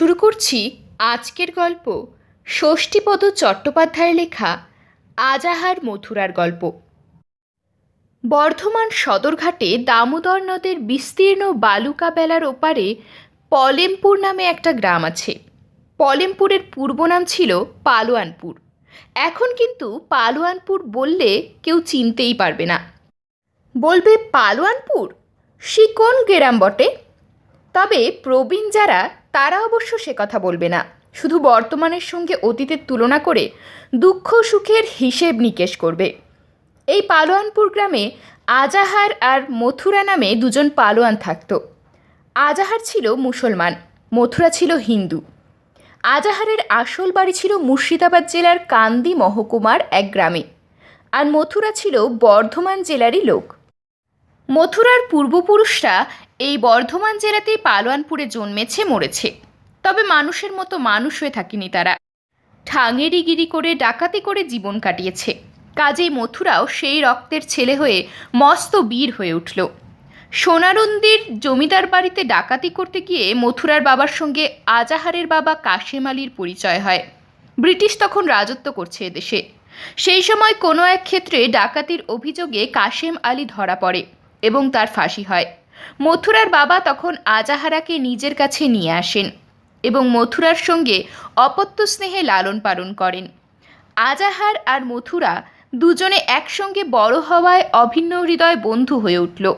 শুরু করছি আজকের গল্প ষষ্ঠীপদ চট্টোপাধ্যায়ের লেখা আজাহার মথুরার গল্প। বর্ধমান সদরঘাটে দামোদর নদের বিস্তীর্ণ বালুকা বেলার ওপারে পলেমপুর নামে একটা গ্রাম আছে। পলেমপুরের পূর্ব নাম ছিল পালোয়ানপুর। এখন কিন্তু পালোয়ানপুর বললে কেউ চিনতেই পারবে না। বলবে, পালোয়ানপুর? সে কোন গ্রাম বটে? তবে প্রবীণ যারা তারা অবশ্য সে কথা বলবে না। শুধু বর্তমানের সঙ্গে অতীতের তুলনা করে দুঃখ সুখের হিসেব নিকেশ করবে। এই পালোয়ানপুর গ্রামে আজাহার আর মথুরা নামে দুজন পালোয়ান থাকতো। আজাহার ছিল মুসলমান, মথুরা ছিল হিন্দু। আজাহারের আসল বাড়ি ছিল মুর্শিদাবাদ জেলার কান্দি মহকুমার এক গ্রামে আর মথুরা ছিল বর্ধমান জেলারই লোক। মথুরার পূর্বপুরুষরা এই বর্ধমান জেলাতেই পালোয়ানপুরে জন্মেছে, মরেছে। তবে মানুষের মতো মানুষ হয়ে থাকেনি তারা। ঠাঙেরিগিরি করে, ডাকাতি করে জীবন কাটিয়েছে। কাজেই মথুরাও সেই রক্তের ছেলে হয়ে মস্ত বীর হয়ে উঠল। সোনারন্দির জমিদার বাড়িতে ডাকাতি করতে গিয়ে মথুরার বাবার সঙ্গে আজাহারের বাবা কাশেম আলীর পরিচয় হয়। ব্রিটিশ তখন রাজত্ব করছে এদেশে। সেই সময় কোনো এক ক্ষেত্রে ডাকাতির অভিযোগে কাশেম আলী ধরা পড়ে এবং তার ফাঁসি হয়। মথুরার বাবা তখন আজাহারাকে নিজের কাছে নিয়ে আসেন এবং মথুরার সঙ্গে অপত্য স্নেহে লালন পালন করেন। আজাহার আর মথুরা দুজনে একসঙ্গে বড় হওয়ায় অভিন্ন হৃদয় বন্ধু হয়ে উঠল।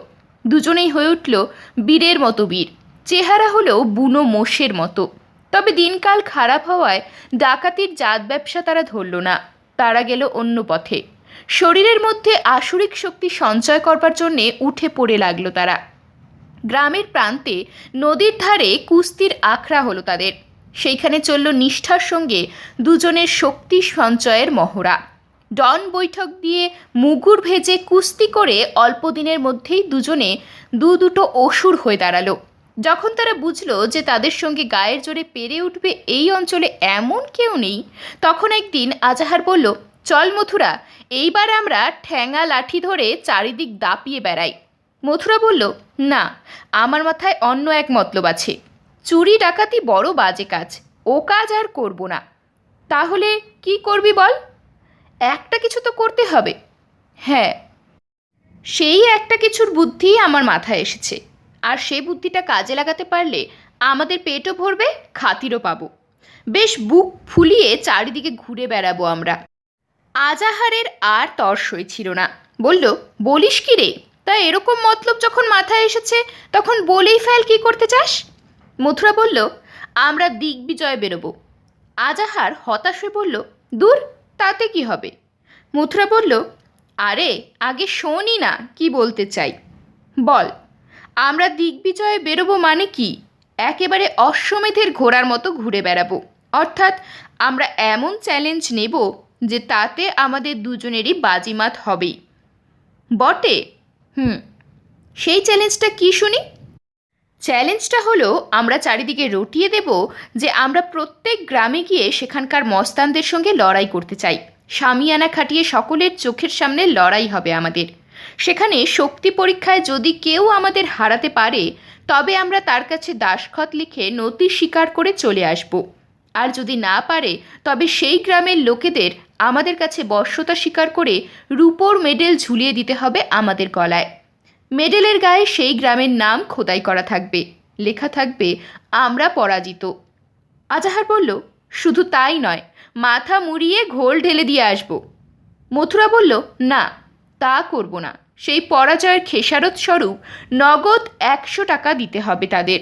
দুজনেই হয়ে উঠল বীরের মতো বীর। চেহারা হলো বুনো মোষের মতো। তবে দিনকাল খারাপ হওয়ায় ডাকাতির জাত ব্যবসা তারা ধরল না, তারা গেল অন্য পথে। শরীরের মধ্যে আসরিক শক্তি সঞ্চয় করবার জন্যে উঠে পড়ে লাগল তারা। গ্রামের প্রান্তে নদীর ধারে কুস্তির আখড়া হলো তাদের। সেইখানে চলল নিষ্ঠার সঙ্গে দুজনের শক্তি সঞ্চয়ের মহড়া। ডন বৈঠক দিয়ে মুগুর ভেজে কুস্তি করে অল্প দিনের মধ্যেই দুজনে দু দুটো অসুর হয়ে দাঁড়াল। যখন তারা বুঝলো যে তাদের সঙ্গে গায়ের জোরে পেরে উঠবে এই অঞ্চলে এমন কেউ নেই, তখন একদিন আজাহার বলল, চল মথুরা, এইবার আমরা ঠ্যাঙা লাঠি ধরে চারিদিক দাপিয়ে বেড়াই। মথুরা বলল, না, আমার মাথায় অন্য এক মতলব আছে। চুরি, ডাকাতি বড় বাজে কাজ। ও কাজ আর করব না। তাহলে কি করবি বল? একটা কিছু তো করতে হবে। হ্যাঁ সেই একটা কিছুর বুদ্ধি আমার মাথায় এসেছে। আর সেই বুদ্ধিটা কাজে লাগাতে পারলে আমাদের পেটও ভরবে, খাতিরও পাবো। বেশ, বুক ফুলিয়ে চারিদিকে ঘুরে বেড়াবো আমরা। আজাহারের আর তর্সই ছিল না। বলল, বলিস কি রে? তা এরকম মতলব যখন মাথায় এসেছে, তখন বলেই ফেল কি করতে চাস? মথুরা বলল, আমরা দিগ্বিজয় বেরোবো। আজাহার হতাশ হয়ে বলল, দূর, তাতে কি হবে? মথুরা বলল, আরে, আগে শোনই না, কি বলতে চাই? বল, আমরা দিগ্বিজয়ে বেরোবো মানে কি? একেবারে অশ্বমেধের ঘোড়ার মতো ঘুরে বেড়াবো। অর্থাৎ, আমরা এমন চ্যালেঞ্জ নেব যে তাতে আমাদের দুজনেরই বাজিমাত হবেই। বটে হুম। সেই চ্যালেঞ্জটা কি শুনি? চ্যালেঞ্জটা হলো, আমরা চারিদিকে রটিয়ে দেব যে আমরা প্রত্যেক গ্রামে গিয়ে সেখানকার মস্তানদের সঙ্গে লড়াই করতে চাই। সামিয়ানা খাটিয়ে সকলের চোখের সামনে লড়াই হবে আমাদের। সেখানে শক্তি পরীক্ষায় যদি কেউ আমাদের হারাতে পারে, তবে আমরা তার কাছে দাসখত লিখে নতি স্বীকার করে চলে আসব। আর যদি না পারে, তবে সেই গ্রামের লোকেদের আমাদের কাছে বর্ষতা স্বীকার করে রূপোর মেডেল ঝুলিয়ে দিতে হবে আমাদের গলায়। মেডেলের গায়ে সেই গ্রামের নাম খোদাই করা থাকবে। লেখা থাকবে, আমরা পরাজিত। আজাহার বলল, শুধু তাই নয়, মাথা মুড়িয়ে ঘোল ঢেলে দিয়ে আসব। মথুরা বলল, না, তা করব না। সেই পরাজয়ের খেসারত স্বরূপ নগদ একশো টাকা দিতে হবে তাদের।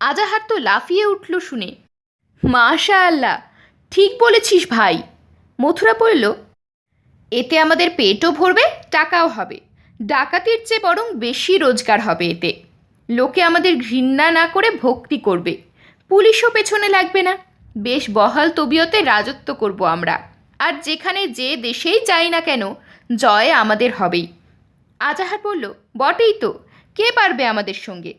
আজাহার তো লাফিয়ে উঠল শুনে মাশা আল্লাহ ঠিক বলেছিস ভাই। মথুরা বলল, এতে আমাদের পেটও ভরবে, টাকাও হবে। ডাকাতির চেয়ে বরং বেশি রোজগার হবে এতে। লোকে আমাদের ঘৃণা না করে ভক্তি করবে। পুলিশও পেছনে লাগবে না। বেশ বহাল তবিয়তে রাজত্ব করব আমরা। আর যেখানে যে দেশেই যাই না কেন, জয় আমাদের হবেই। আজাহার বলল, বটেই তো। কে পারবে আমাদের সঙ্গে?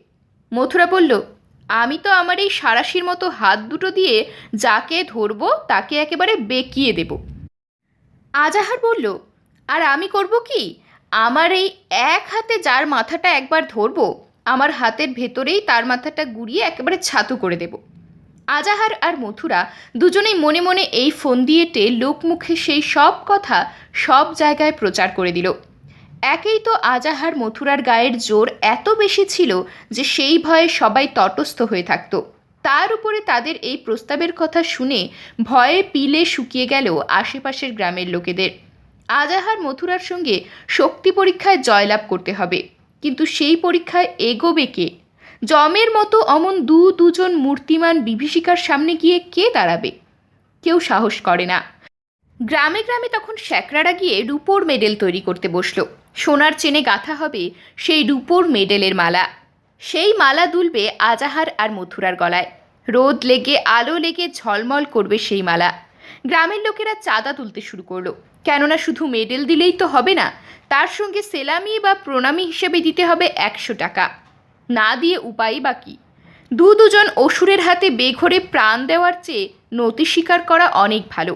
মথুরা বলল আমি তো আমার এই সারাশির মতো হাত দুটো দিয়ে যাকে ধরবো, তাকে একেবারে বেঁকিয়ে দেব। আজাহার বলল, আর আমি করব কি? আমার এই এক হাতে যার মাথাটা একবার ধরবো, আমার হাতের ভেতরেই তার মাথাটা গুড়িয়ে একেবারে ছাতু করে দেব। আজাহার আর মথুরা দুজনেই মনে মনে এই ফোন দিয়েটে লোকমুখে সেই সব কথা সব জায়গায় প্রচার করে দিল। একেই তো আজাহার মথুরার গায়ের জোর এত বেশি ছিল যে সেই ভয়ে সবাই তটস্থ হয়ে থাকত। তার উপরে তাদের এই প্রস্তাবের কথা শুনে ভয়ে পিলে শুকিয়ে গেল আশেপাশের গ্রামের লোকেদের। আজাহার মথুরার সঙ্গে শক্তি পরীক্ষায় জয়লাভ করতে হবে, কিন্তু সেই পরীক্ষায় এগোবে কে? জমের মতো অমন দু দুজন মূর্তিমান বিভীষিকার সামনে গিয়ে কে দাঁড়াবে? কেউ সাহস করে না। গ্রামে গ্রামে তখন শ্যাকরারা গিয়ে রুপোর মেডেল তৈরি করতে বসল। সোনার চেনে গাঁথা হবে সেই রূপোর মেডেলের মালা। সেই মালা দুলবে আজাহার আর মথুরার গলায়। রোদ লেগে, আলো লেগে ঝলমল করবে সেই মালা। গ্রামের লোকেরা চাঁদা তুলতে শুরু করল। কেননা শুধু মেডেল দিলেই তো হবে না, তার সঙ্গে সেলামি বা প্রণামী হিসেবে দিতে হবে একশো টাকা। না দিয়ে উপায় বা কী দু দুজন অসুরের হাতে বেঘরে প্রাণ দেওয়ার চেয়ে নতি স্বীকার করা অনেক ভালো।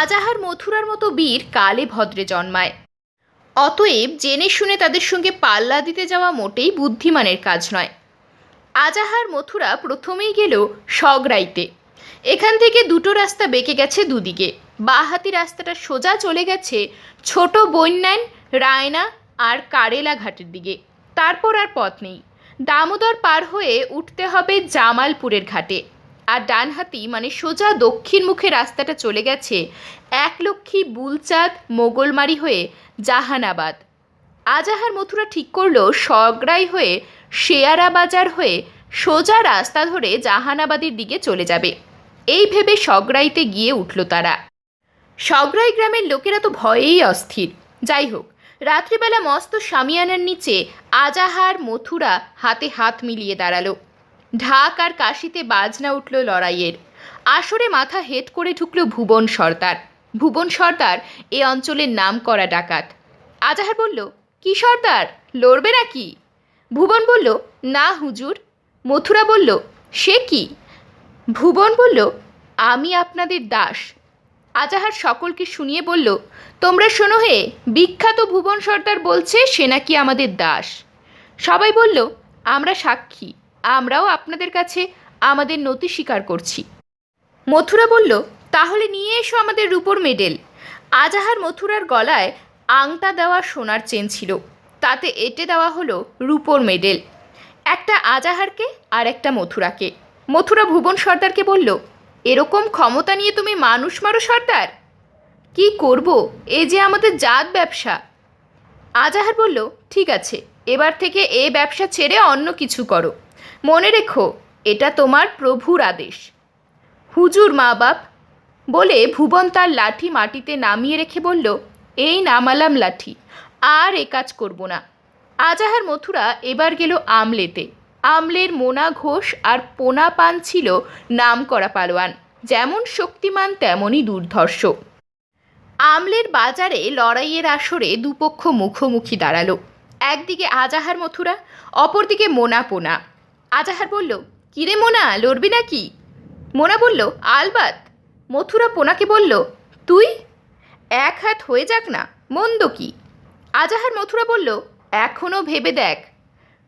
আজাহার মথুরার মতো বীর কালে ভদ্রে জন্মায়। অতএব জেনে শুনে তাদের সঙ্গে পাল্লা দিতে যাওয়া মোটেই বুদ্ধিমানের কাজ নয়। আজাহার মথুরা প্রথমেই গেল সগরাইতে এখান থেকে দুটো রাস্তা বেঁকে গেছে দুদিকে। বাঁহাতি রাস্তাটা সোজা চলে গেছে ছোট বন্যান, রায়না আর কারেলা ঘাটের দিকে। তারপর আর পথ নেই। দামোদর পার হয়ে উঠতে হবে জামালপুরের ঘাটে। আর ডানহাতি মানে সোজা দক্ষিণ মুখে রাস্তাটা চলে গেছে একলক্ষী বুলচাঁদ মোগলমারি হয়ে জাহানাবাদ। আজাহার মথুরা ঠিক করল সগড়াই হয়ে শেয়ারা বাজার হয়ে সোজা রাস্তা ধরে জাহানাবাদের দিকে চলে যাবে। এই ভেবে সগড়াইতে গিয়ে উঠল তারা। সগড়াই গ্রামের লোকেরা তো ভয়েই অস্থির। যাই হোক, রাত্রিবেলা মস্ত সামিয়ানার নিচে আজাহার মথুরা হাতে হাত মিলিয়ে দাঁড়াল। ঢাক আর কাশিতে বাজনা উঠল লড়াইয়ের। আসরে মাথা হেট করে ঢুকল ভুবন সর্দার। ভুবন সর্দার এ অঞ্চলের নাম করা ডাকাত। আজাহার বলল, কি সর্দার? লড়বে নাকি? ভুবন বলল, না হুজুর। মথুরা বলল, সে কি? ভুবন বলল, আমি আপনাদের দাস। আজাহার সকলকে শুনিয়ে বলল, তোমরা শোনো হে, বিখ্যাত ভুবন সর্দার বলছে সে নাকি আমাদের দাস। সবাই বলল, আমরা সাক্ষী। আমরাও আপনাদের কাছে আমাদের নতি স্বীকার করছি। মথুরা বলল, তাহলে নিয়ে এসো আমাদের রূপোর মেডেল। আজাহার মথুরার গলায় আংটা দেওয়া সোনার চেন ছিল। তাতে এঁটে দেওয়া হলো রূপোর মেডেল। একটা আজাহারকে আর একটা মথুরাকে। মথুরা ভুবন সর্দারকে বলল, এরকম ক্ষমতা নিয়ে তুমি মানুষ মারো সর্দার? কি করব? এ যে আমাদের জাত ব্যবসা। আজাহার বলল, ঠিক আছে, এবার থেকে এ ব্যবসা ছেড়ে অন্য কিছু করো। মনে রেখো, এটা তোমার প্রভুর আদেশ। হুজুর মা বাপ বলে ভুবন তার লাঠি মাটিতে নামিয়ে রেখে বলল, এই নামালাম লাঠি, আর এ কাজ করব না। আজাহার মথুরা এবার গেল আমলেতে। আমলের মোনা ঘোষ আর পোনা পান ছিল নাম করা পালোয়ান, যেমন শক্তিমান, তেমনই দুর্ধর্ষ। আমলের বাজারে লড়াইয়ের আসরে দুপক্ষ মুখোমুখি দাঁড়াল। একদিকে আজাহার মথুরা, অপরদিকে মোনা পোনা। আজাহার বলল, কিরে মোনা, লড়বি নাকি? মোনা বলল, আলবাত। মথুরা পোনাকে বলল, তুই? এক হাত হয়ে যাক না, মন্দ কি? আজাহার মথুরা বলল এখনও ভেবে দেখ,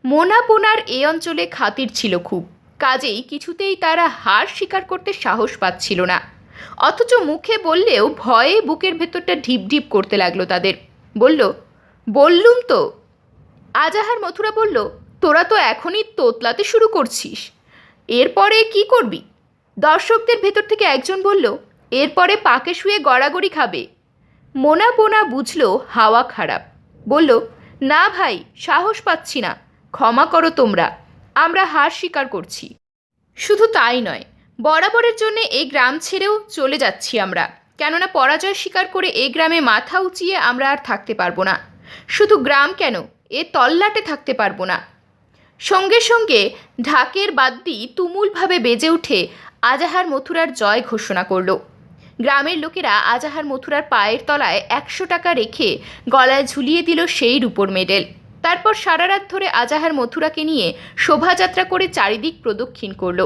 মোনা পোনার এ অঞ্চলে খাতির ছিল খুব, কাজেই কিছুতেই তারা হার স্বীকার করতে সাহস পাচ্ছিল না। অথচ মুখে বললেও ভয়ে বুকের ভেতরটা ঢিপ ঢিপ করতে লাগল তাদের। বলল, বললুম তো। আজাহার মথুরা বলল তোরা তো এখনই তোতলাতে শুরু করছিস। এরপরে কি করবি? দর্শকদের ভেতর থেকে একজন বলল, এরপরে পাকে শুয়ে গড়াগড়ি খাবে। মোনা পোনা বুঝলো হাওয়া খারাপ। বলল, না ভাই, সাহস পাচ্ছি না। ক্ষমা করো তোমরা। আমরা হার স্বীকার করছি। শুধু তাই নয়, বরাবরের জন্য এই গ্রাম ছেড়েও চলে যাচ্ছি আমরা। কেননা পরাজয় স্বীকার করে এই গ্রামে মাথা উঁচিয়ে আমরা আর থাকতে পারব না। শুধু গ্রাম কেন? এ তল্লাটে থাকতে পারব না। সঙ্গে সঙ্গে ঢাকের বাদ্যি তুমুলভাবে বেজে উঠে আজাহার মথুরার জয় ঘোষণা করল। গ্রামের লোকেরা আজাহার মথুরার পায়ের তলায় একশো টাকা রেখে গলায় ঝুলিয়ে দিল সেই রূপোর মেডেল। তারপর সারা রাত ধরে আজাহার মথুরাকে নিয়ে শোভাযাত্রা করে চারিদিক প্রদক্ষিণ করল।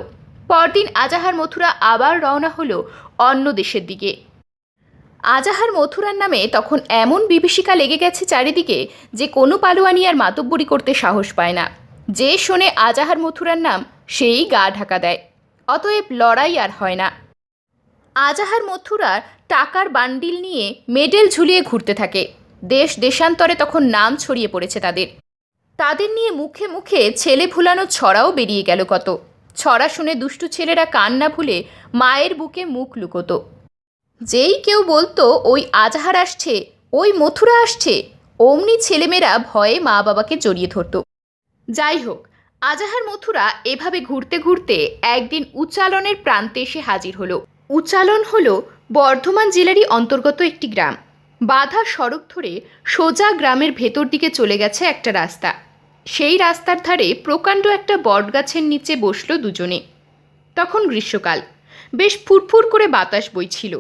পরদিন আজাহার মথুরা আবার রওনা হলো অন্য দেশের দিকে। আজাহার মথুরার নামে তখন এমন বিভীষিকা লেগে গেছে চারিদিকে যে কোনো পালোয়ানি আর মাতব্বরি করতে সাহস পায় না। যে শোনে আজাহার মথুরার নাম, সেই গা ঢাকা দেয়। অতএব লড়াই আর হয় না। আজাহার মথুরা টাকার বান্ডিল নিয়ে মেডেল ঝুলিয়ে ঘুরতে থাকে। দেশ দেশান্তরে তখন নাম ছড়িয়ে পড়েছে তাদের। তাদের নিয়ে মুখে মুখে ছেলে ভুলানো ছড়াও বেরিয়ে গেল কত। ছড়া শুনে দুষ্টু ছেলেরা কান না ভুলে মায়ের বুকে মুখ লুকোতো। যেই কেউ বলতো, ওই আজাহার আসছে, ওই মথুরা আসছে। অমনি ছেলেমেয়েরা ভয়ে মা বাবাকে জড়িয়ে ধরতো। যাই হোক আজাহার মথুরা এভাবে ঘুরতে ঘুরতে একদিন উচ্চালনের প্রান্তে এসে হাজির হলো। উচ্চালন হলো বর্ধমান জেলারই অন্তর্গত একটি গ্রাম। বাধা সড়ক ধরে সোজা গ্রামের ভেতর দিকে চলে গেছে একটা রাস্তা। সেই রাস্তার ধারে প্রকাণ্ড একটা বটগাছের নিচে বসল দুজনে। তখন গ্রীষ্মকাল। বেশ ফুরফুর করে বাতাস বইছিল।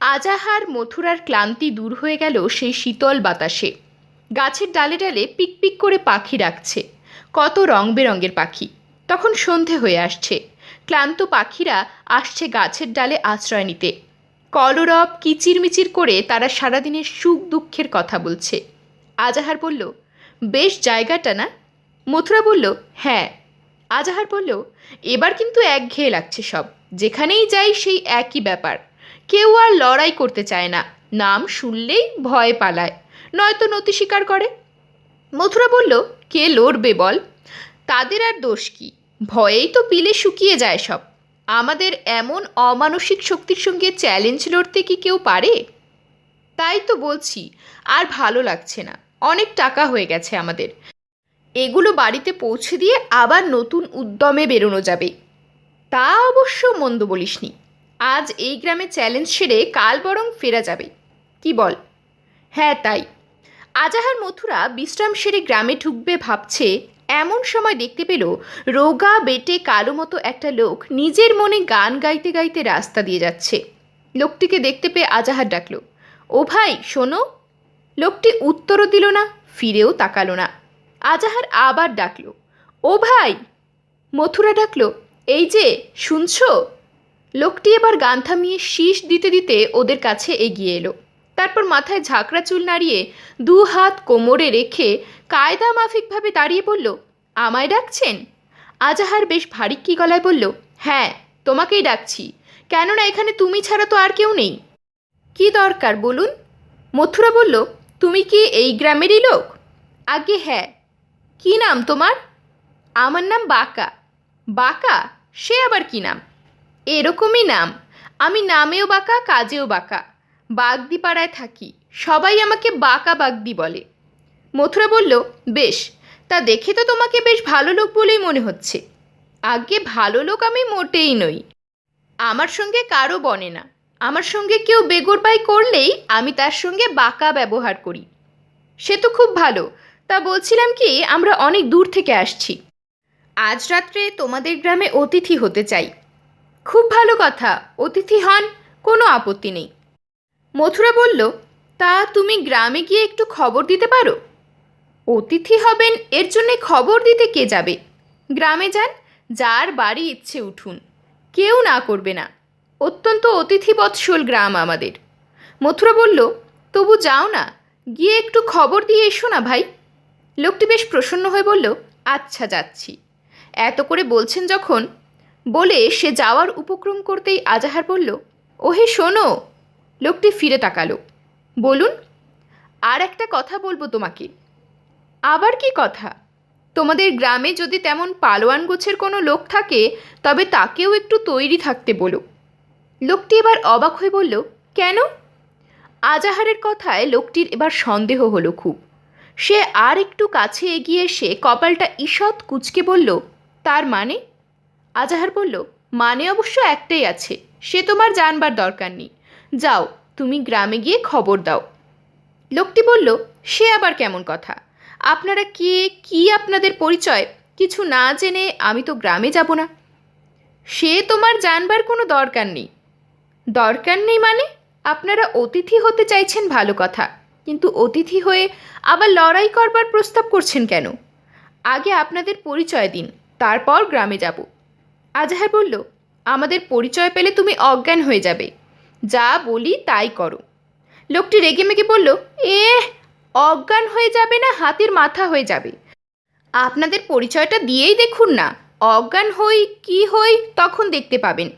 আজাহার মথুরার ক্লান্তি দূর হয়ে গেল সেই শীতল বাতাসে। গাছের ডালে ডালে পিকপিক করে পাখি ডাকছে। কত রং বেরঙের পাখি। তখন সন্ধে হয়ে আসছে। ক্লান্ত পাখিরা আসছে গাছের ডালে আশ্রয় নিতে। কলরব কিচিরমিচির করে তারা সারাদিনের সুখ দুঃখের কথা বলছে। আজাহার বলল, বেশ জায়গাটা না? মথুরা বলল হ্যাঁ। আজাহার বলল, এবার কিন্তু একঘেয়ে লাগছে সব। যেখানেই যাই সেই একই ব্যাপার। কেউ আর লড়াই করতে চায় না। নাম শুনলেই ভয় পালায়। নয়তো নতি স্বীকার করে? মথুরা বলল কে লড়বে বল? তাদের আর দোষ কি? ভয়েই তো পিলে শুকিয়ে যায় সব। আমাদের এমন অমানসিক শক্তির সঙ্গে চ্যালেঞ্জ লড়তে কি কেউ পারে? তাই তো বলছি, আর ভালো লাগছে না। অনেক টাকা হয়ে গেছে আমাদের। এগুলো বাড়িতে পৌঁছে দিয়ে আবার নতুন উদ্যমে বেরোনো যাবে। তা অবশ্য মন্দ বলিসনি। আজ এই গ্রামে চ্যালেঞ্জ সেরে কাল বরং ফেরা যাবে। কি বল? হ্যাঁ তাই। আজাহার মথুরা বিশ্রাম সেরে গ্রামে ঢুকবে ভাবছে, এমন সময় দেখতে পেল রোগা বেটে কালো মতো একটা লোক নিজের মনে গান গাইতে গাইতে রাস্তা দিয়ে যাচ্ছে। লোকটিকে দেখতে পেয়ে আজাহার ডাকলো, ও ভাই, শোনো। লোকটি উত্তরও দিল না, ফিরেও তাকালো না। আজাহার আবার ডাকলো, ও ভাই। মথুরা ডাকলো, এই যে, শুনছ? লোকটি এবার গান থামিয়ে শীষ দিতে দিতে ওদের কাছে এগিয়ে এলো। তারপর মাথায় ঝাঁকড়া চুল নাড়িয়ে দু হাত কোমরে রেখে কায়দা মাফিকভাবে দাঁড়িয়ে বলল, আমায় ডাকছেন? আজাহার বেশ ভারী কি গলায় বলল হ্যাঁ তোমাকেই ডাকছি। কেননা এখানে তুমি ছাড়া তো আর কেউ নেই। কি দরকার বলুন? মথুরা বলল, তুমি কি এই গ্রামেরই লোক? আগে হ্যাঁ। কি নাম তোমার? আমার নাম বাঁকা। বাঁকা? সে আবার কি নাম? এরকমই নাম। আমি নামেও বাঁকা, কাজেও বাঁকা। বাগদি পাড়ায় থাকি। সবাই আমাকে বাঁকা বাগদি বলে। মথুরা বলল, বেশ, তা দেখে তো তোমাকে বেশ ভালো লোক বলেই মনে হচ্ছে। আগে ভালো লোক আমি মোটেই নই। আমার সঙ্গে কারও বনে না। আমার সঙ্গে কেউ বেগরবাই করলেই আমি তার সঙ্গে বাঁকা ব্যবহার করি। সে তো খুব ভালো। তা বলছিলাম কি, আমরা অনেক দূর থেকে আসছি। আজ রাত্রে তোমাদের গ্রামে অতিথি হতে চাই। খুব ভালো কথা। অতিথি হন, কোনো আপত্তি নেই। মথুরা বলল, তা তুমি গ্রামে গিয়ে একটু খবর দিতে পারো? অতিথি হবেন, এর জন্যে খবর দিতে কে যাবে? গ্রামে যান, যার বাড়ি ইচ্ছে উঠুন। কেউ না করবে না। অত্যন্ত অতিথিবৎসল গ্রাম আমাদের। মথুরা বলল, তবু যাও না, গিয়ে একটু খবর দিয়ে এসো না ভাই। লোকটি বেশ প্রসন্ন হয়ে বলল আচ্ছা যাচ্ছি। এত করে বলছেন যখন, বলে সে যাওয়ার উপক্রম করতেই আজাহার বলল, ওহে, শোনো লোকটি ফিরে তাকালো। বলুন, আর একটা কথা বলব তোমাকে। আবার কি কথা? তোমাদের গ্রামে যদি তেমন পালোয়ান গোছের কোনো লোক থাকে, তবে তাকেও একটু তৈরি থাকতে বলো। লোকটি এবার অবাক হয়ে বলল, কেন? আজাহারের কথায় লোকটির এবার সন্দেহ হলো খুব। সে আর একটু কাছে এগিয়ে এসে কপালটা ঈষৎ কুচকে বলল, তার মানে? আজাহার বলল মানে অবশ্য একটাই আছে, সে তোমার জানবার দরকার নেই। যাও, তুমি গ্রামে গিয়ে খবর দাও। লোকটি বলল, সে আবার কেমন কথা? আপনারা কে, কি আপনাদের পরিচয়? কিছু না জেনে আমি তো গ্রামে যাব না। সে তোমার জানবার কোনো দরকার নেই। দরকার নেই মানে? আপনারা অতিথি হতে চাইছেন ভালো কথা, কিন্তু অতিথি হয়ে আবার লড়াই করবার প্রস্তাব করছেন কেন? আগে আপনাদের পরিচয় দিন, তারপর গ্রামে যাব। আজাহার বলল, আমাদের পরিচয় পেলে তুমি অজ্ঞান হয়ে যাবে। যা বলি তাই করো। লোকটি রেগে মেগে বলল এ অজ্ঞান হয়ে যাবে না, হাতির মাথা হয়ে যাবে। আপনাদের পরিচয়টা দিয়েই দেখুন না, অজ্ঞান হই, কি হই, তখন দেখতে পাবেন।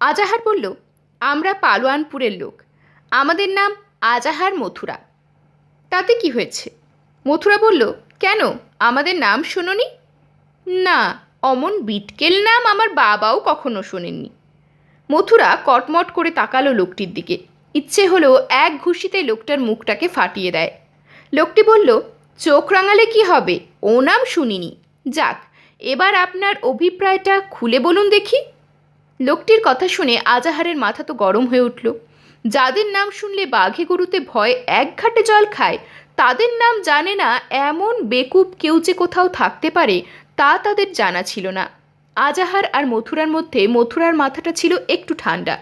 আজাহার বলল, আমরা পালোয়ানপুরের লোক। আমাদের নাম আজাহার মথুরা। তাতে কি হয়েছে? মথুরা বলল, কেন? আমাদের নাম শোনোনি? না, অমন বিটকেল নাম আমার বাবাও কখনো শোনেননি। মথুরা কটমট করে তাকালো লোকটির দিকে। ইচ্ছে হলো এক ঘুষিতে লোকটার মুখটাকে ফাটিয়ে দেয়। লোকটি বলল, চোখ রাঙালে কি হবে? ও নাম শুনিনি। যাক, এবার আপনার অভিপ্রায়টা খুলে বলুন দেখি। লোকটির কথা শুনে আজাহারের মাথা তো গরম হয়ে উঠল। যাদের নাম শুনলে বাঘে গরুতে ভয় এক ঘাটে জল খায়, তাদের নাম জানে না এমন বেকুব কেউ যে কোথাও থাকতে পারে তা তাদের জানা ছিল না। আজাহার আর মথুরার মধ্যে মথুরার মাথাটা ছিল একটু ঠান্ডা।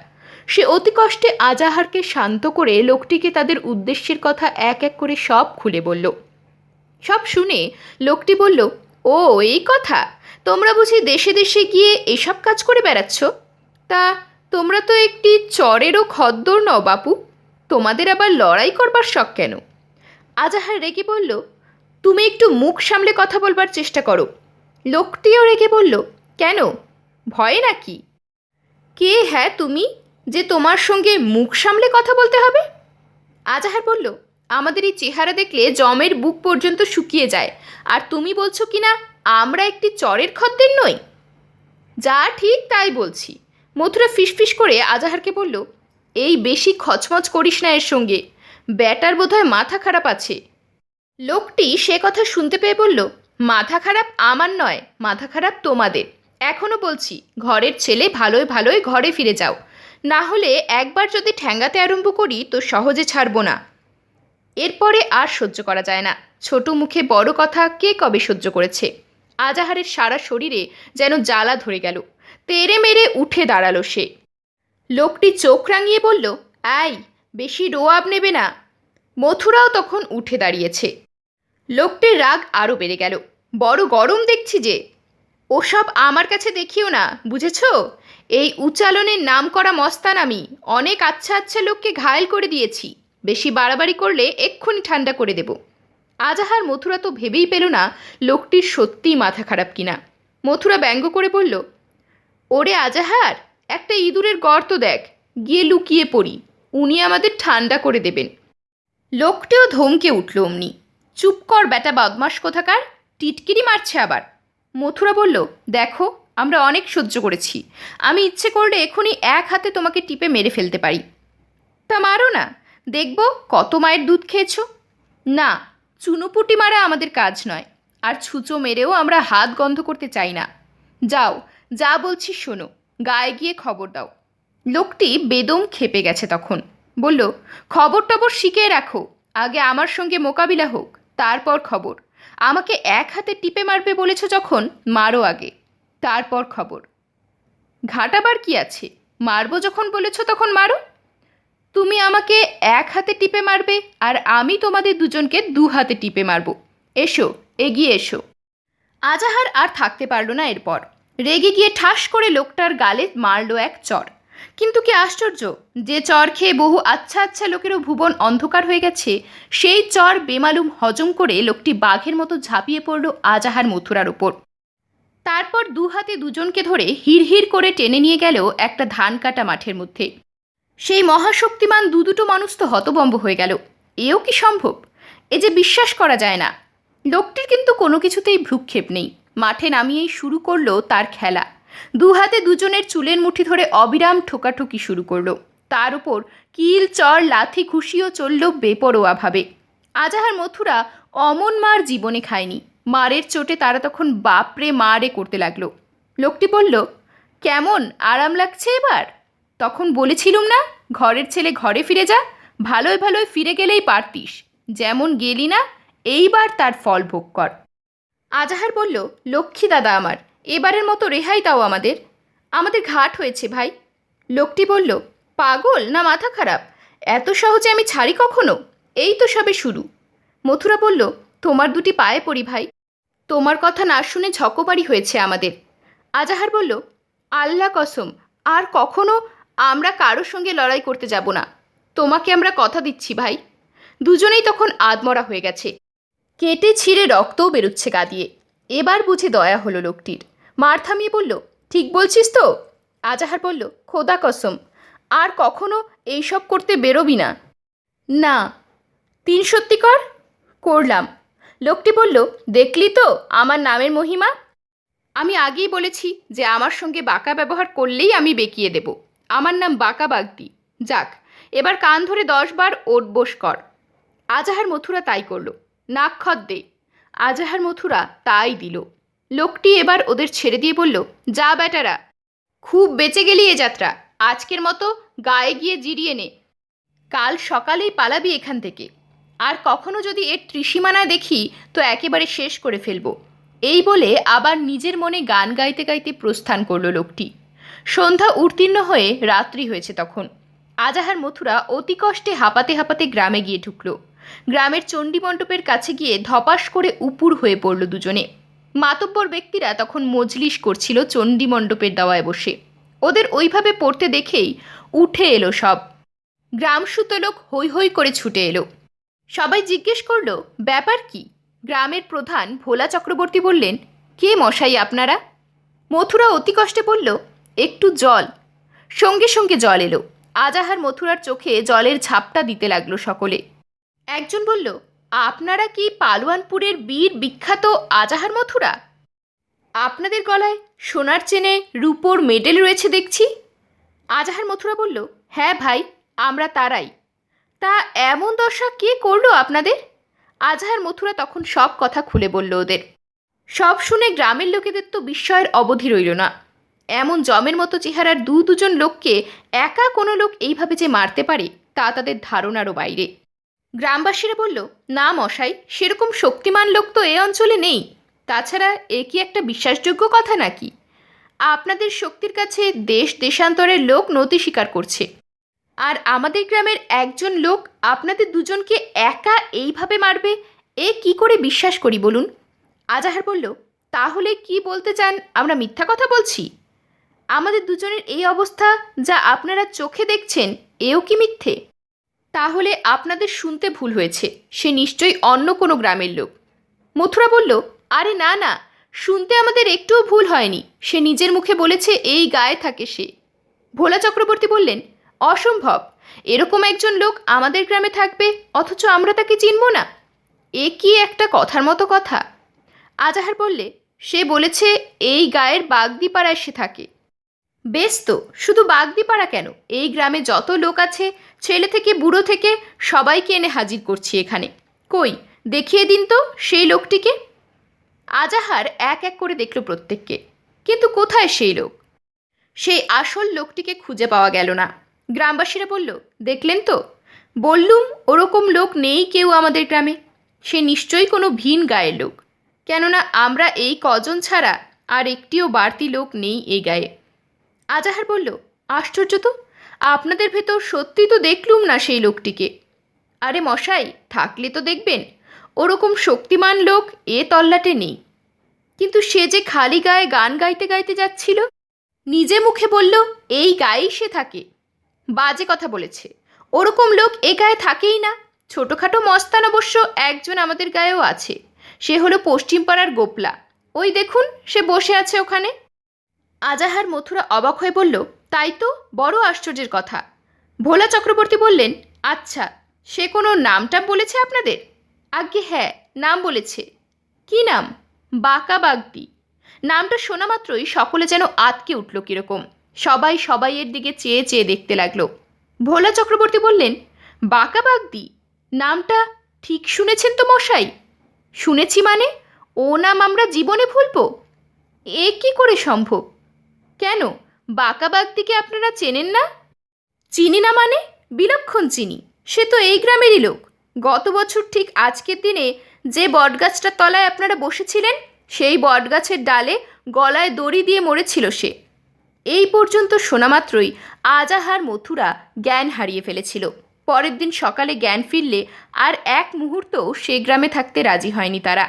সে অতি কষ্টে আজাহারকে শান্ত করে লোকটিকে তাদের উদ্দেশ্যের কথা এক এক করে সব খুলে বলল। সব শুনে লোকটি বলল, ও, এই কথা? তোমরা বুঝি দেশে দেশে গিয়ে এসব কাজ করে বেড়াচ্ছ? তা তোমরা তো একটি চরেরও খদ্দর নও বাপু। তোমাদের আবার লড়াই করবার শখ কেন? আজাহার রেগে বলল, তুমি একটু মুখ সামলে কথা বলবার চেষ্টা করো। লোকটিও রেগে বলল কেন? ভয়ে নাকি? কে হ্যাঁ তুমি যে তোমার সঙ্গে মুখ সামলে কথা বলতে হবে? আজাহার বলল, আমাদের এই চেহারা দেখলে জমের বুক পর্যন্ত শুকিয়ে যায়। আর তুমি বলছো কি না, আমরা একটি চরের খদ্দের নই? যা ঠিক তাই বলছি। মথুরা ফিসফিস করে আজাহারকে বলল, এই বেশি খচমচ করিস না এর সঙ্গে। ব্যাটার বোধহয় মাথা খারাপ আছে। লোকটি সে কথা শুনতে পেয়ে বলল, মাথা খারাপ আমার নয়, মাথা খারাপ তোমাদের। এখনও বলছি, ঘরের ছেলে ভালোই ভালোই ঘরে ফিরে যাও। না হলে একবার যদি ঠ্যাঙ্গাতে আরম্ভ করি তো সহজে ছাড়বো না। এরপরে আর সহ্য করা যায় না। ছোট মুখে বড় কথা কে কবে সহ্য করেছে? আজাহারের সারা শরীরে যেন জ্বালা ধরে গেল। তেরে মেরে উঠে দাঁড়াল সে। লোকটি চোখ রাঙিয়ে বলল আই বেশি রোয়াব নেবে না। মথুরাও তখন উঠে দাঁড়িয়েছে। লোকটির রাগ আরও বেড়ে গেল। বড় গরম দেখছি যে ওসব আমার কাছে দেখিও না, বুঝেছ? এই উচ্চালনের নাম করা মস্তান আমি অনেক আচ্ছা আচ্ছা লোককে ঘায়েল করে দিয়েছি, বেশি বাড়াবাড়ি করলে এক্ষুনি ঠান্ডা করে দেব। আজাহার মথুরা তো ভেবেই পেল না লোকটির সত্যিই মাথা খারাপ কিনা। মথুরা ব্যঙ্গ করে বলল, ওরে আজাহার একটা ইঁদুরের গর্ত দেখ, গিয়ে লুকিয়ে পড়ি, উনি আমাদের ঠান্ডা করে দেবেন। লোকটিও ধমকে উঠল অমনি, চুপ কর বেটা বদমাস কোথাকার, টিটকিরি মারছে আবার। মথুরা বলল, দেখো, আমরা অনেক সহ্য করেছি। আমি ইচ্ছে করলে এখনই এক হাতে তোমাকে টিপে মেরে ফেলতে পারি। তা মারো না। দেখব কত মায়ের দুধ খেয়েছো? না, চুনোপুটি মারা আমাদের কাজ নয়, আর ছুঁচো মেরেও আমরা হাত গন্ধ করতে চাই না। যাও, যা বলছি শোনো, গায়ে গিয়ে খবর দাও। লোকটি বেদম খেপে গেছে তখন। বলল, খবর টবর শিখে রাখো। আগে আমার সঙ্গে মোকাবিলা হোক, তারপর খবর। আমাকে এক হাতে টিপে মারবে বলেছ যখন? মারো আগে। তারপর খবর। ঘাটাবার কি আছে? মারবো যখন বলেছ তখন মারো। তুমি আমাকে এক হাতে টিপে মারবে আর আমি তোমাদের দুজনকে দু হাতে টিপে মারবো। এসো, এগিয়ে এসো। আজাহার আর থাকতে পারল না এরপর। রেগে গিয়ে ঠাস করে লোকটার গালে মারলো এক চর। কিন্তু কি আশ্চর্য যে চর খেয়ে বহু আচ্ছা আচ্ছা লোকেরও ভুবন অন্ধকার হয়ে গেছে, সেই চর বেমালুম হজম করে লোকটি বাঘের মতো ঝাঁপিয়ে পড়ল আজাহার মথুরার উপর। তারপর দু হাতে দুজনকে ধরে হিড়হিড় করে টেনে নিয়ে গেল একটা ধান কাটা মাঠের মধ্যে। সেই মহাশক্তিমান দু দুটো মানুষ তো হতবম্ব হয়ে গেল। এও কি সম্ভব? এ যে বিশ্বাস করা যায় না। লোকটির কিন্তু কোনো কিছুতেই ভ্রুক্ষেপ নেই। মাঠে নামিয়েই শুরু করল তার খেলা। দু হাতে দুজনের চুলের মুঠি ধরে অবিরাম ঠোকাঠুকি শুরু করল। তার উপর কিল চর লাথি খুশিও চলল বেপরোয়াভাবে। আজাহার মথুরা অমন মার জীবনে খায়নি। মারের চোটে তারা তখন বাপরে মারে করতে লাগল। লোকটি বলল, কেমন? আরাম লাগছে এবার? তখন বলেছিলুম না, ঘরের ছেলে ঘরে ফিরে যা ভালোই ভালোই ফিরে গেলেই পারতিস। যেমন গেলি না, এইবার তার ফল ভোগ কর। আজাহার বলল, লক্ষ্মী দাদা আমার এবারের মতো রেহাই দাও আমাদের। আমাদের ঘাট হয়েছে ভাই। লোকটি বলল, পাগল না মাথা খারাপ? এত সহজে আমি ছাড়ি কখনো? এই তো সবে শুরু। মথুরা বলল, তোমার দুটি পায়ে পড়ি ভাই। তোমার কথা না শুনে ঝকমারি হয়েছে আমাদের। আজাহার বলল, আল্লাহ কসম, আর কখনো আমরা কারোর সঙ্গে লড়াই করতে যাব না। তোমাকে আমরা কথা দিচ্ছি ভাই। দুজনেই তখন আদমরা হয়ে গেছে। কেটে ছিঁড়ে রক্তও বেরোচ্ছে গা দিয়ে। এবার বুঝে দয়া হলো লোকটির। মার থামিয়ে বলল, ঠিক বলছিস তো? আজাহার বলল, খোদা কসম, আর কখনো এইসব করতে বেরোবি না। না, তিন সত্যি কর? করলাম। লোকটি বলল, দেখলি তো আমার নামের মহিমা? আমি আগেই বলেছি যে আমার সঙ্গে বাঁকা ব্যবহার করলেই আমি বেঁকিয়ে দেব। আমার নাম বাঁকা বাগদি। যাক, এবার কান ধরে দশ বার ওট বস কর। আজাহার মথুরা তাই করল। নাক খত দে আজাহার মথুরা তাই দিল। লোকটি এবার ওদের ছেড়ে দিয়ে বলল, যা বেটারা, খুব বেঁচে গেলি এ যাত্রা, আজকের মতো গায়ে গিয়ে জিরিয়ে নে। কাল সকালেই পালাবি এখান থেকে। আর কখনো যদি এর ত্রিসীমানা দেখি, তো একেবারে শেষ করে ফেলব। এই বলে আবার নিজের মনে গান গাইতে গাইতে প্রস্থান করল লোকটি। সন্ধ্যা উত্তীর্ণ হয়ে রাত্রি হয়েছে তখন। আজাহার মথুরা অতি কষ্টে হাঁপাতে হাঁপাতে গ্রামে গিয়ে ঢুকলো। গ্রামের চণ্ডী মণ্ডপের কাছে গিয়ে ধপাস করে উপুর হয়ে পড়ল দুজনে। মাতব্বর ব্যক্তিরা তখন মজলিস করছিল চণ্ডী মণ্ডপের দাওয়ায় বসে। ওদের ওইভাবে পড়তে দেখেই উঠে এলো সব। গ্রাম সুতলোক হৈ হৈ করে ছুটে এলো। সবাই জিজ্ঞেস করল, ব্যাপার কি? গ্রামের প্রধান ভোলা চক্রবর্তী বললেন, কে মশাই আপনারা? মথুরা অতি কষ্টে বলল, একটু জল। সঙ্গে সঙ্গে জল এলো। আজাহার মথুরার চোখে জলের ঝাপটা দিতে লাগল সকলে। একজন বলল আপনারা কি পালোয়ানপুরের বীর বিখ্যাত আজাহার মথুরা? আপনাদের গলায় সোনার চেনে রূপোর মেডেল রয়েছে দেখছি। আজাহার মথুরা বলল হ্যাঁ ভাই, আমরা তারাই। তা এমন দশা কে করল আপনাদের? আজাহার মথুরা তখন সব কথা খুলে বলল ওদের। সব শুনে গ্রামের লোকেদের তো বিস্ময়ের অবধি রইল না। এমন জমের মতো চেহারার দু দুজন লোককে একা কোনো লোক এইভাবে যে মারতে পারে, তা তাদের ধারণারও বাইরে। গ্রামবাসীরা বলল, না মশাই, সেরকম শক্তিমান লোক তো এ অঞ্চলে নেই। তাছাড়া এ কি একটা বিশ্বাসযোগ্য কথা নাকি? আপনাদের শক্তির কাছে দেশ দেশান্তরের লোক নতি স্বীকার করছে। আর আমাদের গ্রামের একজন লোক আপনাদের দুজনকে একা এইভাবে মারবে, এ কি করে বিশ্বাস করি বলুন? আজাহার বলল, তাহলে কি বলতে চান আমরা মিথ্যা কথা বলছি? আমাদের দুজনের এই অবস্থা যা আপনারা চোখে দেখছেন, এও কি মিথ্যে? তাহলে আপনাদের শুনতে ভুল হয়েছে। সে নিশ্চয়ই অন্য কোনো গ্রামের লোক। মথুরা বলল, আরে না না, শুনতে আমাদের একটুও ভুল হয়নি। সে নিজের মুখে বলেছে এই গায়ে থাকে সে। ভোলা চক্রবর্তী বললেন, অসম্ভব। এরকম একজন লোক আমাদের গ্রামে থাকবে, অথচ আমরা তাকে চিনব না। এ কি একটা কথার মতো কথা? আজাহার বললে, সে বলেছে এই গায়ের বাগদিপাড়ায় সে থাকে। বেশ তো, শুধু বাগদিপাড়া কেন? এই গ্রামে যত লোক আছে, ছেলে থেকে বুড়ো থেকে সবাইকে এনে হাজির করছি এখানে। কই, দেখিয়ে দিন তো সেই লোকটিকে। আজাহার এক এক করে দেখল প্রত্যেককে। কিন্তু কোথায় সেই লোক? সেই আসল লোকটিকে খুঁজে পাওয়া গেল না। গ্রামবাসীরা বলল, দেখলেন তো? বললুম ওরকম লোক নেই কেউ আমাদের গ্রামে। সে নিশ্চয়ই কোনো ভিন গায়ের লোক। কেননা আমরা এই কজন ছাড়া আর একটিও বাড়তি লোক নেই এই গায়ে। আজাহার বলল, আশ্চর্য তো, আপনাদের ভেতর সত্যি তো দেখলুম না সেই লোকটিকে। আরে মশাই, থাকলে তো দেখবেন, ওরকম শক্তিমান লোক এ তল্লাটে নেই। কিন্তু সে যে খালি গায়ে গান গাইতে গাইতে যাচ্ছিল, নিজে মুখে বলল, এই গায়েই সে থাকে। বাজে কথা বলেছে, ওরকম লোক এ গায়ে থাকেই না। ছোটোখাটো মস্তান অবশ্য একজন আমাদের গায়েও আছে। সে হলো পশ্চিম পাড়ার গোপলা। ওই দেখুন, সে বসে আছে ওখানে। আজাহার মথুরা অবাক হয়ে বলল, তাই তো, বড় আশ্চর্যের কথা। ভোলা চক্রবর্তী বললেন আচ্ছা সে কোনো নামটা বলেছে আপনাদের? আজ্ঞে হ্যাঁ নাম বলেছে। কি নাম? বাঁকা বাগদি। নামটা শোনা মাত্রই সকলে যেন আতকে উঠল কীরকম। সবাই সবাইয়ের দিকে চেয়ে চেয়ে দেখতে লাগল। ভোলা চক্রবর্তী বললেন, বাঁকা বাগদি? নামটা ঠিক শুনেছেন তো মশাই? শুনেছি মানে? ও নাম আমরা জীবনে ভুলবো? এ কি করে সম্ভব? কেন? বাঁকা বাগদিকে আপনারা চেনেন না? চিনি না মানে? বিলক্ষণ চিনি। সে তো এই গ্রামেরই লোক। গত বছর ঠিক আজকের দিনে যে বটগাছটার তলায় আপনারা বসেছিলেন, সেই বটগাছের ডালে গলায় দড়ি দিয়ে মরেছিল সে। এই পর্যন্ত শোনা মাত্রই আজাহার মথুরা জ্ঞান হারিয়ে ফেলেছিল। পরের দিন সকালে জ্ঞান ফিরলে আর এক মুহূর্তও সে গ্রামে থাকতে রাজি হয়নি তারা।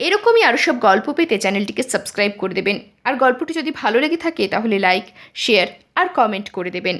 এরকমই আরও সব গল্প পেতে চ্যানেলটিকে সাবস্ক্রাইব করে দেবেন। আর গল্পটি যদি ভালো লেগে থাকে তাহলে লাইক শেয়ার আর কমেন্ট করে দেবেন।